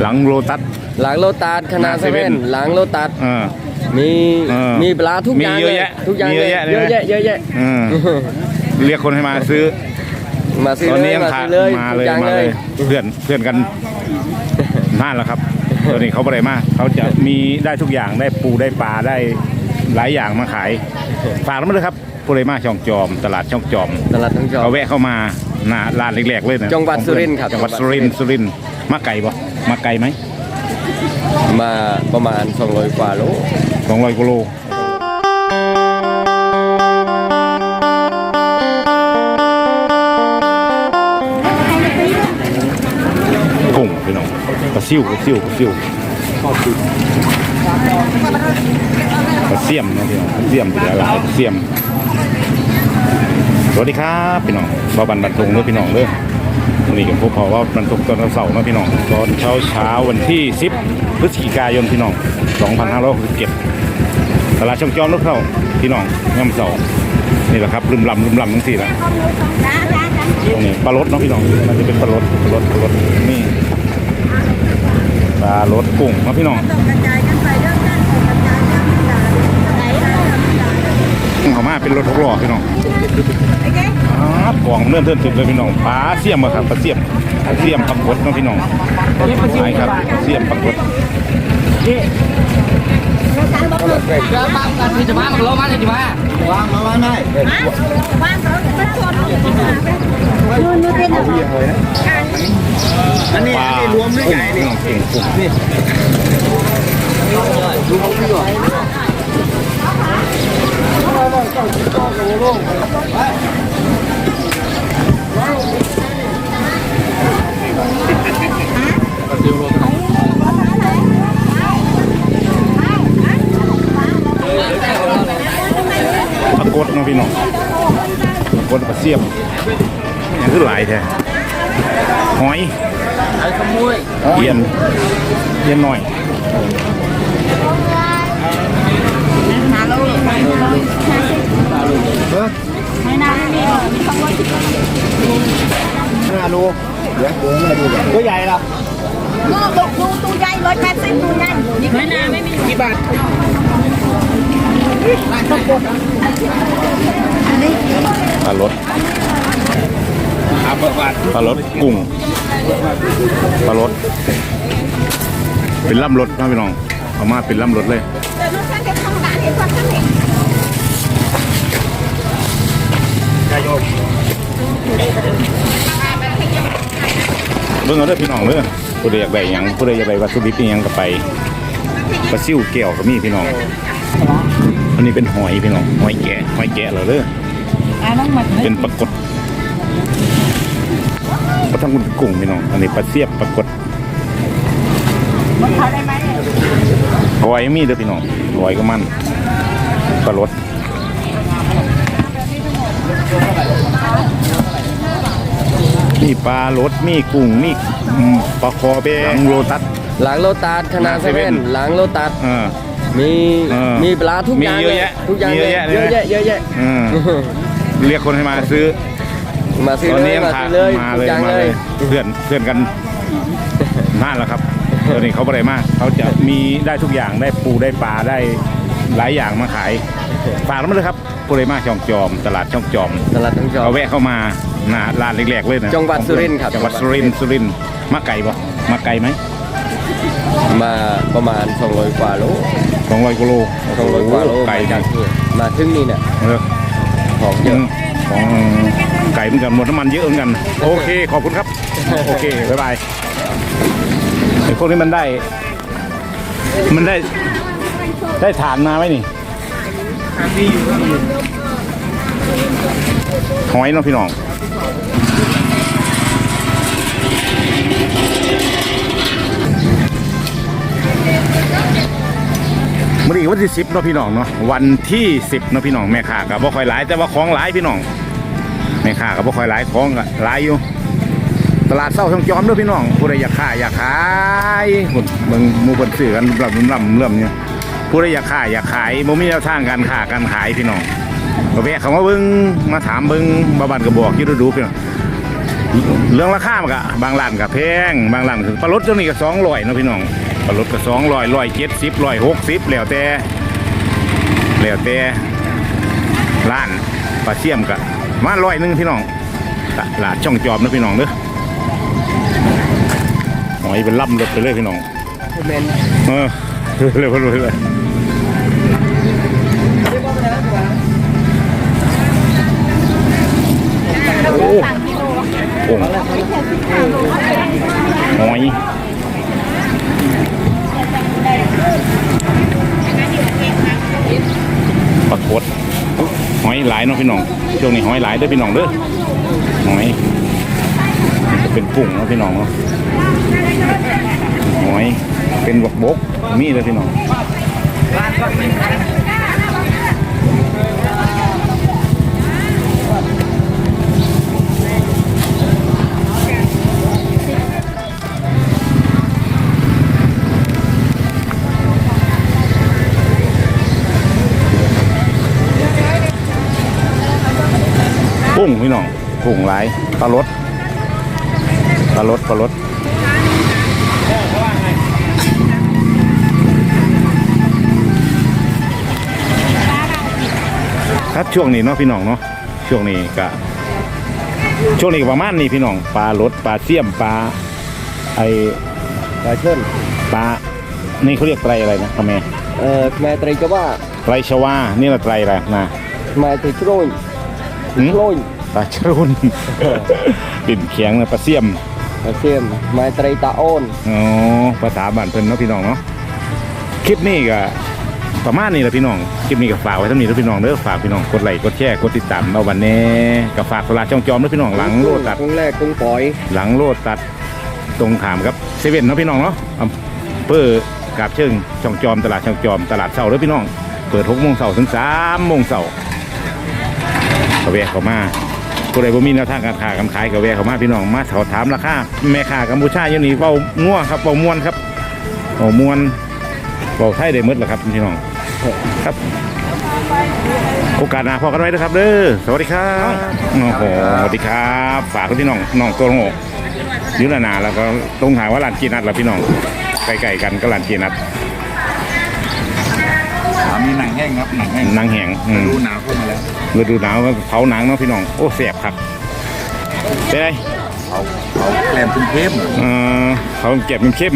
หลังโลตัส หลังโลตัสคณะหน้าเซเว่นเซเว่นหลังโลตัสเออมีเออมีปลาทุกอย่างมีเยเลอะยแยะทุกอย่างมีเลยเยอะแยะเลยเยอะแยะเยอะแยะเออเรียกคนให้มาซื้อ มาซื้อตอนเลนี้ยยังมาขาซื้อเลยมาทุเลกยอย่างมาเลเลยยเพื่อนเพื่อนกันนั่นแหละครับตอนนี้เขาไปไหนมาเขาจะมีได้ทุกอย่างได้ปูได้ปลาได้หลายอย่างมาขายฝากแล้วมาเลยครับปูได้มาช่องจอม ตลาดช่องจอม ตลาดทั้งจอเขาแวะเข้ามาหน้าร้านเล็กๆเลยนะจังหวัดสุรินทร์ครับจังหวัดสุรินทร์สุรินทร์มาไก่บ่ มาไก่ไหมมาประมาณ 200 กว่าโลสองร้อยกิโลกุ้งพี่น้องปลาซิวปลาซิวปลาซิวปลาเสี่ยมนะพี่น้องปลาเสี่ยมเป็นอะไรปลาเสี่ยม สวัสดีครับพี่น้องบาบันบันทงเด้อพี่น้องเด้อ วันนี้กับพวกพอว่าบันทงตอนเสาร์นะพี่น้องตอนเช้าเช้าวันที่ 10 พฤศจิกายนพี่น้อง 2567ตลาดช่องจอมรถเข้าพี่น้องย่ำเสาร์นี่แหละครับลืมลำลืมลำทั้งสี่ละตรงนี้ปลารสเนาะพี่น้องมันจะเป็นปลารสปลารสปลารสนี่ปลารสกุ้งเนาะพี่น้องเขามาเป็นรถหกล้อพี่น้องกล่องเลื่อนเทินถึงเลยพี่น้องปลาเสียมครับปลาเสียมปลาเสียมปลากดเนาะพี่น้องไหนครับปลาเสียมปลากดพี่จะมามันโลมาเลยจิมาอันนี้อันนี้รวมด้วยไงนี่น้องเก่งกุ้ง ปลากดเนาะพี่น้องปลากดปลาเสี่ยมนี่คือหลายแท้หอยไอ้ขโมยเย็นเย็นหน่อย ตู้ตู้ตู้ใหญ่ร้อยแปดสิบตู้ใหญ่นี่ไม่นาไม่มีกี่บาทปลารสปลารสกุ้งปลารสเป็นล่ำรสนะพี่น้องเอามาเป็นล่ำรสเลย เบิ่งเอาเด้อพี่น้องเด้อผู้ใดอยากได้หยังผู้ใดอยากได้วัตถุดิบอิหยังก็ไปปลาซิ่วแก้วก็มีพี่น้อง อันนี้เป็นหอยพี่น้องหอยแกะหอยแกะเหรอเด้อ อ่าน้องหมัดเป็นปลากดปลาทั้งคุณกุ้งพี่น้อง อันนี้ปลาเสียบปลากดมันขาได้ไหมหอยมีเด้อพี่น้องหอยก็มันปลารส มีปลารสมีกุ้งมีอืมปลาคอเบ้งโลตัส หลังโลตัสคณะเซเว่นหน้าเซเว่นหลังโลตัสเออ มีเออมีปลาทุกอย่างมีเยเลอะยแยะทุกอย่างมีเลยเยอะแยะเยอะเลยแยะเยอะแยะเออเรียกคนให้มาซื้อ มาซื้อตอนเลนี้ยยังมาขาซื้อเลยมาทุเลกยอย่างมาเลเลยยเพื่อนเพื่อนกันนั่นแหละครับตอนนี้เขาไปไหนมาเขาจะมีได้ทุกอย่างได้ปูได้ปลาได้หลายอย่างมาขาย ฝากแล้วมาเลยครับปูได้มาช่องจอม ตลาดช่องจอมตลาดทั้งจอเขาแวะเข้ามาหน้าร้านเล็กๆเลยนะจังหวัดสุรินทร์ครับ จังหวัดสุรินทร์สุรินทร์มาไก่บ่มาไก่ไหมมาประมาณ 200 กว่าโลสองร้อยกิโล200กว่าโลไก่มาจากนี่มาถึงนี่เนี่ยเออของเยยัอะงของไก่เหมือนกันหมดน้ำมันเยอะเหมือนกัน โอเค ขอบคุณครับ โอเค บ๊ายบายไอ้พวกนี้มันได้ มันได้ ได้ฐานมาไหมนี่ หอยเนาะพี่น้องมื่อวันที่สิบเนาะพี่น้องเนาะวันที่สิบเนาะพี่น้องแม่ค้ากับบ่ค่อยหลายแต่ว่าของหลายพี่น้องแม่ค้ากับบ่ค่อยหลายของก็หลายอยู่ ตลาดเศร้าช่องจอมเด้อพี่น้องผู้ใดอยากขายอยากขายเบิ่งหมู่เพิ่นซื้อกันลำลำเริ่มเนี่ย ผู้ใดอยากขายอยากขายบ่มีแนวทางการค้าการขายพี่น้องก็แวะเข้ามาเบิ่งมาถามเบิ่งบ่าบ้านก็บอกอยู่ดูๆพี่น้องเรื่องราคามันก็บางร้านก็แพงบางร้านคือปลาลดเจ้านี้ก็สองร้อยเนาะพี่น้องปลาลดก็สองร้อยร้อยเจ็ดสิบร้อยหกสิบแล้วแต่แล้วแต่ร้านปลาเสี่ยมก็มาร้อยหนึงพี่น้องตลาดช่องจอมเนาะพี่น้องเด้อหอยเป็นล่ำรถไปเลยพี่น้องเมนเออ เร็วๆเลยเลยโอ้โอ่งหอยปรากฏหอยหลายเนาะพี่น้อง ช่วงนี้หอยหลายเด้อพี่น้องเด้อหอยจะเป็นกุ้งเนาะพี่น้องเนาะ เป็นบกบกมีเลยพี่น้องกุ้งพี่น้องกุ้งหลายปลารสปลารสปลารส ครับช่วงนี้เนาะพี่น้องเนาะช่วงนี้ก็ช่วงนี้ก็ประมาณนี้พี่น้องปลารสปลาเสี่ยมปลาไอปลาเชิญปลานี่เขาเรียกไตรอะไรนะทำไมเอ่อแม่ตรีก็ว่าไตรชวานี่ละไตรอะไรนะแม่ตรีโครนหืมโครนปลาชรุนปิ่นเขียงนะปลาเสี่ยมปลาเทียมแม่ตรีตาโอนอ๋อภาษาบ้านเพิ่นเนาะพี่น้องเนาะคลิปนี้ก็ ประมาณนี้แหละพี่น้องคลิปนี้ก็ฝากไว้เท่านี้แล้วพี่น้องเด้อฝากพี่น้องกดไลค์กดแชร์กดติดตามเอาวันนี้ก็ฝากตลาดช่องจอมด้วยพี่น้องหลังโลตัดครั้งแรกคงปล่อย หลังโลตัดตรงขามครับเซเว่นเนาะพี่น้องเนาะอำเภอกาบเชิงช่องจอมตลาดช่องจอมตลาดเสาเด้อพี่น้องเปิดหกโมงเสาถึงสามโมงเสาก็แวะเข้ามาผู้ใดบ่มีแนวทางการค้าการขายก็แวะเข้ามาพี่น้องมาสอบถามราคาแม่ค้ากัมพูชาอยู่นี่เว้างัวครับเว้ามวนครับเว้ามวนเว้าไทยได้หมดแหละครับพี่น้อง ครับ โอกาสหน้าพอกันไว้นะครับเด้อสวัสดีครับโอ้โหสวัสดีครับ ฝากพี่น้องน้องตัวโง่ยุรนาแล้วก็ตรงหาว่าลานกีนัดแล้วพี่น้องใกล้ๆกันก็ลานกีนัดมีหนังแห้งครับหนังแห้งนางแหงอืมดูหนาวเข้ามาแล้วฤดูหนาวก็เผาหนังเนาะพี่น้องโอ้แสบครับเป็นไงเขาเขาแกลมเป็นเข้มเออเขาเก็บมันเข้ม